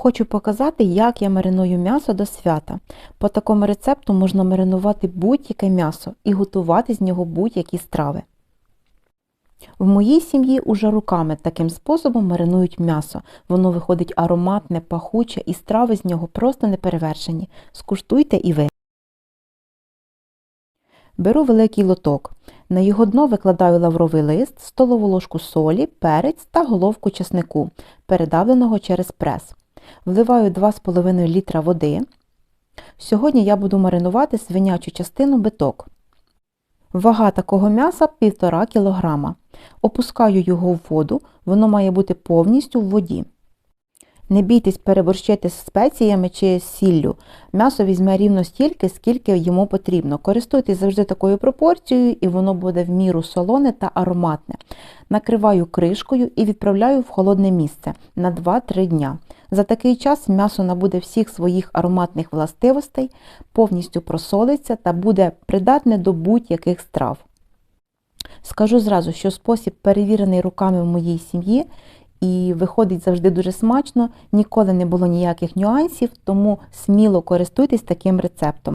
Хочу показати, як я мариную м'ясо до свята. По такому рецепту можна маринувати будь-яке м'ясо і готувати з нього будь-які страви. В моїй сім'ї уже руками таким способом маринують м'ясо. Воно виходить ароматне, пахуче і страви з нього просто неперевершені. Скуштуйте і ви. Беру великий лоток. На його дно викладаю лавровий лист, столову ложку солі, перець та головку чеснику, передавленого через прес. Вливаю 2,5 літра води. Сьогодні я буду маринувати свинячу частину биток. Вага такого м'яса 1,5 кг. Опускаю його в воду, воно має бути повністю в воді. Не бійтесь переборщити спеціями чи сіллю. М'ясо візьме рівно стільки, скільки йому потрібно. Користуйтесь завжди такою пропорцією, і воно буде в міру солоне та ароматне. Накриваю кришкою і відправляю в холодне місце на 2-3 дня. За такий час м'ясо набуде всіх своїх ароматних властивостей, повністю просолиться та буде придатне до будь-яких страв. Скажу зразу, що спосіб перевірений руками в моїй сім'ї і виходить завжди дуже смачно, ніколи не було ніяких нюансів, тому сміло користуйтесь таким рецептом.